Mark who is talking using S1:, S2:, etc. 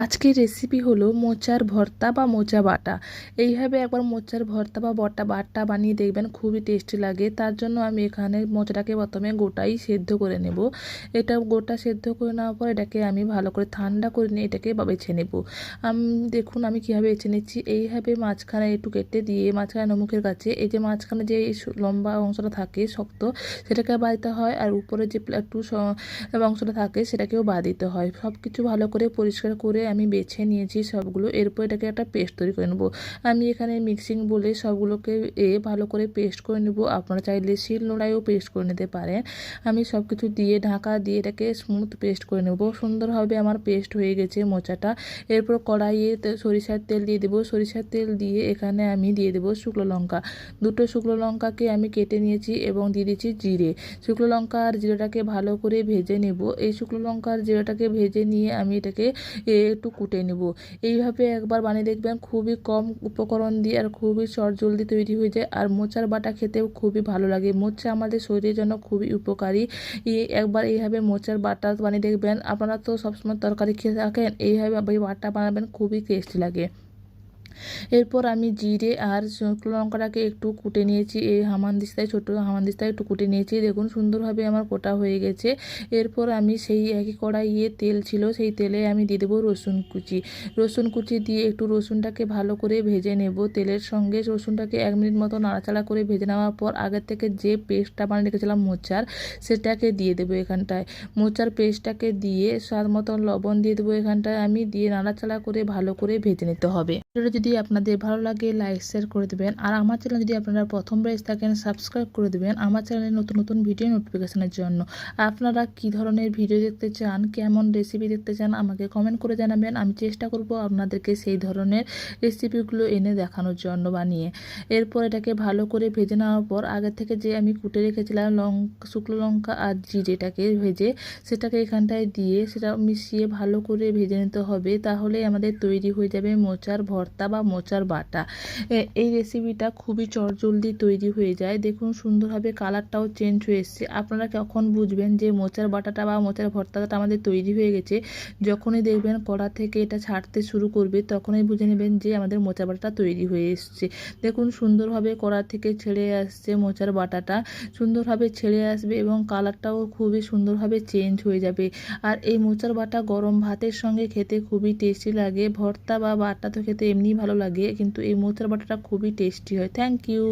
S1: আজকের রেসিপি হলো মোচার ভর্তা বা মোচা বাটা। এইভাবে একবার মোচার ভর্তা বা বটা বাটা বানিয়ে দেখবেন, খুবই টেস্টি লাগে। তার জন্য আমি এখানে মোচাটাকে প্রথমে গোটাই সেদ্ধ করে নেব। এটা গোটা সেদ্ধ করে নেওয়ার পর এটাকে আমি ভালো করে ঠান্ডা করে নিয়ে এটাকে বেছে নেব। আমি, দেখুন আমি কীভাবে বেছে নিচ্ছি। এইভাবে মাঝখানে একটু কেটে দিয়ে মাঝখানে নমুখের কাছে, এই যে মাঝখানে যে লম্বা অংশটা থাকে শক্ত, সেটাকে বাড়িতে হয় আর উপরে যে একটু অংশটা থাকে সেটাকেও বাদ দিতে হয়। সব কিছু ভালো করে পরিষ্কার করে আমি বেছে নিয়েছি সবগুলো, এরপর এটাকে একটা পেস্ট তৈরি করে নেব। আমি এখানে মিক্সিং বলে সবগুলোকে এ ভালো করে পেস্ট করে নেব। আপনারা চাইলে শিল নোড়াইও পেস্ট করে নিতে পারেন। আমি সব কিছু দিয়ে, ঢাকা দিয়ে এটাকে স্মুথ পেস্ট করে নেব। সুন্দরভাবে আমার পেস্ট হয়ে গেছে মোচাটা। এরপর কড়াইয়ে সরিষার তেল দিয়ে দেবো। সরিষার তেল দিয়ে এখানে আমি দিয়ে দেবো শুকনো লঙ্কা। দুটো শুকনো লঙ্কাকে আমি কেটে নিয়েছি এবং দিয়ে দিয়েছি জিরে। শুকনো লঙ্কা আর জিরেটাকে ভালো করে ভেজে নেব। এই শুকনো লঙ্কা আর জিরেটাকে ভেজে নিয়ে আমি এটাকে একটু কুটে নেব। এইভাবে একবার বানিয়ে দেখবেন খুবই কম উপকরণ দিয়ে আর খুবই চট জলদি তৈরি হয়ে যায়। আর মোচার বাটা খেতেও খুবই ভালো লাগে। মোচা আমাদের শরীরের জন্য খুবই উপকারী। একবার এইভাবে মোচার বাটা বানিয়ে দেখবেন। আপনারা তো সবসময় তরকারি খেয়ে থাকেন। এইভাবে বাটা বানাবেন, খুবই টেস্টি লাগে। এরপর আমি জিরে আর শুকনো লঙ্কাটাকে একটু কুটে নিয়েছি এই হামানদিস্তায় ছোটো হামানদিস্তায় একটু কুটে নিয়েছি। দেখুন, সুন্দরভাবে আমার কোটা হয়ে গেছে। এরপর আমি সেই একই কড়াইয়ে তেল ছিল, সেই তেলে আমি দিয়ে দেবো রসুন কুচি। রসুন কুচি দিয়ে একটু রসুনটাকে ভালো করে ভেজে নেব তেলের সঙ্গে। রসুনটাকে এক মিনিট মতো নাড়াচাড়া করে ভেজে নেওয়ার পর আগের থেকে যে পেস্টটা বানিয়ে রেখেছিলাম মোচার, সেটাকে দিয়ে দেবো এখানটায়। মোচার পেস্টটাকে দিয়ে স্বাদ মতন লবণ দিয়ে দেবো এখানটায়। আমি দিয়ে নাড়াচাড়া করে ভালো করে ভেজে নিতে হবে। যদি যদি আপনাদের ভালো লাগে লাইক শেয়ার করে দেবেন। আর আমার চ্যানেল যদি আপনারা প্রথমবার এসে থাকেন সাবস্ক্রাইব করে দেবেন আমার চ্যানেলে নতুন নতুন ভিডিও নোটিফিকেশনের জন্য। আপনারা কি ধরনের ভিডিও দেখতে চান, কেমন রেসিপি দেখতে চান, আমাকে কমেন্ট করে জানাবেন। আমি চেষ্টা করব আপনাদেরকে সেই ধরনের রেসিপিগুলো এনে দেখানোর জন্য বানিয়ে। এরপর এটাকে ভালো করে ভেজে নেওয়ার পর, আগে থেকে যে আমি কুটে রেখেছিলাম লঙ্কা শুকনো লঙ্কা আর জিরেটাকে ভেজে, সেটাকে এখানটায় দিয়ে সেটা মিশিয়ে ভালো করে ভেজে নিতে হবে। তাহলে আমাদের তৈরি হয়ে যাবে মোচার ভর্তা বা মোচার বাটা। এই রেসিপিটা খুবই চটজলদি তৈরি হয়ে যায়। দেখুন, সুন্দরভাবে কালারটাও চেঞ্জ হয়ে এসছে। আপনারা কখন বুঝবেন যে মোচার বাটাটা বা মোচার ভর্তাটা আমাদের তৈরি হয়ে গেছে? যখনই দেখবেন কড়া থেকে এটা ছাড়তে শুরু করবে, তখনই বুঝে নেবেন যে আমাদের মোচার বাটাটা তৈরি হয়ে এসছে। দেখুন, সুন্দরভাবে কড়া থেকে ছেড়ে আসছে মোচার বাটাটা। সুন্দরভাবে ছেড়ে আসবে এবং কালারটাও খুবই সুন্দরভাবে চেঞ্জ হয়ে যাবে। আর এই মোচার বাটা গরম ভাতের সঙ্গে খেতে খুবই টেস্টি লাগে। ভর্তা বা বাটা তো খেতে এমনি ভালো লাগে কিন্তু এই মোচার বাটাটা খুবই টেস্টি হয়। Thank you